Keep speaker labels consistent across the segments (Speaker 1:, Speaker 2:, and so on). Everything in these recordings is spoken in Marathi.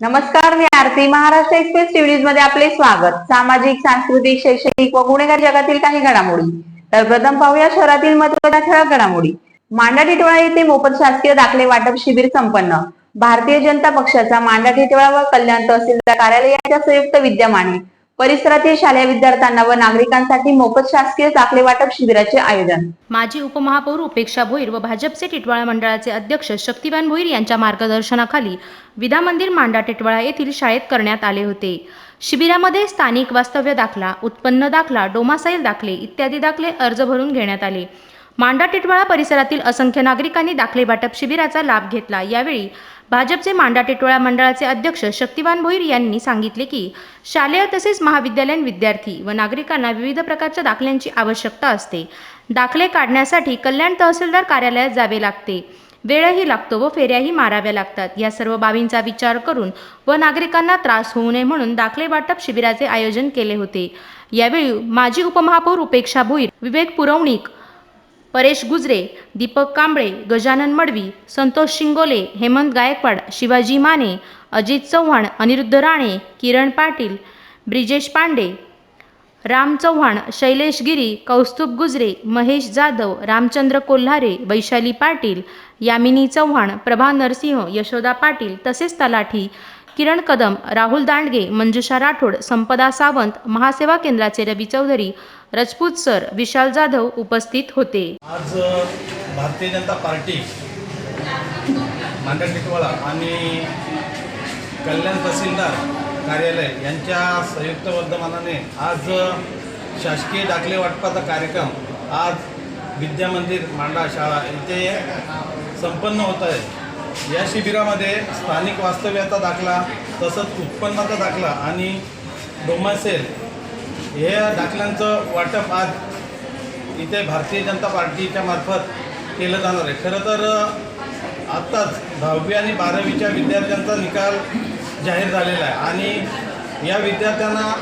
Speaker 1: नमस्कार मी आरती महाराष्ट्र एक्सप्रेस टीव्हीजमध्ये आपले स्वागत. सामाजिक सांस्कृतिक शैक्षणिक व गुन्हेगार जगातील काही घडामोडी. तर प्रथम पाहूया शहरातील महत्त्वाच्या ठळक घडामोडी. मांडा टिटवाळा येथे मोफत शासकीय दाखले वाटप शिबिर संपन्न. भारतीय जनता पक्षाचा मांडा टिटवाळा व कल्याण तहसीलदार कार्यालयाच्या संयुक्त विद्यमाने परिसरातील शालेय विद्यार्थ्यांना व नागरिकांसाठी मोफत शासकीय दाखले वाटप शिबिराचे आयोजन.
Speaker 2: माजी उपमहापौर उपेक्षा भोईर व भाजपचे टिटवाळा मंडळाचे अध्यक्ष शक्तिवान भोईर यांच्या मार्गदर्शनाखाली विधा मंदिर मांडा टिटवाळा येथील शाळेत करण्यात आले होते. शिबिरामध्ये स्थानिक वास्तव्य दाखला उत्पन्न दाखला डोमासाईल दाखले इत्यादी दाखले अर्ज भरून घेण्यात आले. मांडा टिटवाळा परिसरातील असंख्य नागरिकांनी दाखले वाटप शिबिराचा लाभ घेतला. यावेळी भाजपचे मांडा टिटवाळा मंडळाचे अध्यक्ष शक्तिवान भोईर यांनी सांगितले की शालेय तसेच महाविद्यालयीन विद्यार्थी व नागरिकांना विविध प्रकारच्या दाखल्यांची आवश्यकता असते. दाखले काढण्यासाठी कल्याण तहसीलदार कार्यालयात जावे लागते. वेळही लागतो व फेऱ्याही माराव्या लागतात. या सर्व बाबींचा विचार करून व नागरिकांना त्रास होऊ नये म्हणून दाखले वाटप शिबिराचे आयोजन केले होते. यावेळी माजी उपमहापौर उपेक्षा भोईर विवेक पुरवणिक परेश गुजरे दीपक कांबळे गजानन मडवी संतोष शिंगोले हेमंत गायकवाड शिवाजी माने अजित चव्हाण अनिरुद्ध राणे किरण पाटील ब्रिजेश पांडे राम चव्हाण शैलेश गिरी कौस्तुभ गुजरे महेश जाधव रामचंद्र कोल्हारे वैशाली पाटील यामिनी चव्हाण प्रभा नरसिंह यशोदा पाटील तसेच तलाठी किरण कदम राहुल दांडगे मंजुषा राठोड संपदा सावंत महासेवा केंद्राचे रवी चौधरी रजपूत सर विशाल जाधव उपस्थित होते.
Speaker 3: आज भारतीय जनता पार्टी मांडा टिटवाळा आणि कल्याण तहसीलदार कार्यालय यांच्या संयुक्त वर्धमानाने आज शासकीय दाखले वाटपाचा कार्यक्रम आज विद्यामंदिर मांडा शाळा इथे संपन्न होत आहे. या शिबिरामध्ये स्थानिक वास्तव्याचा दाखला तसंच उत्पन्नाचा दाखला आणि डोमासेल हे दाखल्यांचं वाटप आज इथे भारतीय जनता पार्टीच्या मार्फत केलं जाणार आहे. खरं तर आत्ताच दहावी आणि बारावीच्या विद्यार्थ्यांचा निकाल जाहीर झालेला आहे आणि या विद्यार्थ्यांना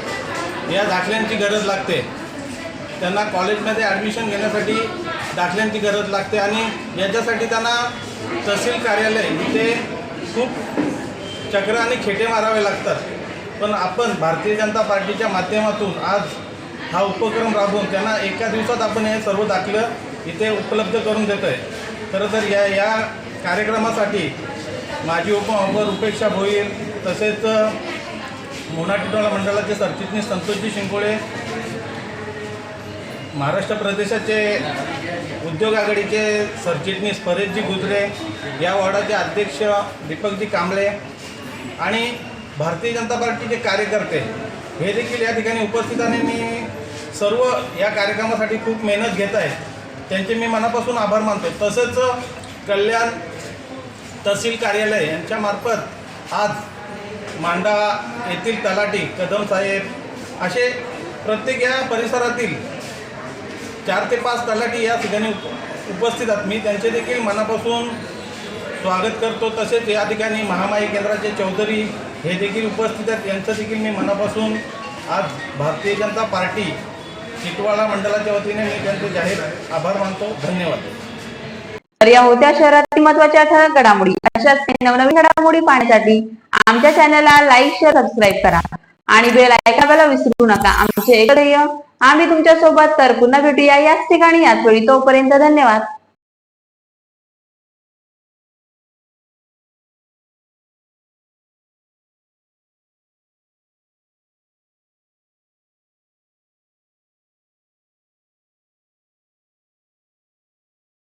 Speaker 3: या दाखल्यांची गरज लागते. त्यांना कॉलेजमध्ये ॲडमिशन घेण्यासाठी दाखल्यांची गरज लागते आणि याच्यासाठी त्यांना तहसील कार्यालय इथे खूप चक्र आणि खेटे मारावे लागतात. पण आपण भारतीय जनता पार्टीच्या माध्यमातून आज हा उपक्रम राबवून त्यांना एका दिवसात आपण हे सर्व दाखलं इथे उपलब्ध करून देतो आहे खरं तर या या कार्यक्रमासाठी माजी उपमहापौर उपेक्षा भोईर तसेच मोना मंडळाचे सरचिटणीस संतोषजी शिंकोळे महाराष्ट्र प्रदेशाचे उद्योग आघाडीचे सरचिटणीस परेशजी गुजरे या वॉर्डाचे अध्यक्ष दीपकजी कांबळे आणि भारतीय जनता पार्टीचे कार्यकर्ते हे देखील या ठिकाणी उपस्थित आणि मी सर्व या कार्यक्रमासाठी खूप मेहनत घेत आहे. त्यांचे मी मनापासून आभार मानतो. तसंच कल्याण तहसील कार्यालय यांच्यामार्फत आज मांडा येथील तलाठी कदम साहेब असे प्रत्येक या परिसरातील चार ते पाच तलाठी या ठिकाणी उपस्थित आहेत. मी त्यांचे देखील मनापासून स्वागत करतो. तसेच या ठिकाणी महामाई केंद्राचे चौधरी हे देखील उपस्थित आहेत. यांचं देखील मी मनापासून आज भारतीय जनता पार्टी चितवाडा मंडळाच्या वतीने मी त्यांचे जाहीर आभार मानतो. धन्यवाद.
Speaker 1: तर या होत्या शहरातील महत्त्वाच्या ठळक घडामोडी अशाच नवनवीन घडामोडी पाहण्यासाठी आमच्या चॅनलला लाईक शेअर सबस्क्राईब करा. आणि बेल ऐकायला विसरू नका. आमचे एक ध्येय आम्ही तुमच्यासोबत तर पुन्हा भेटूया. याच ठिकाणी याच वेळी. तोपर्यंत धन्यवाद.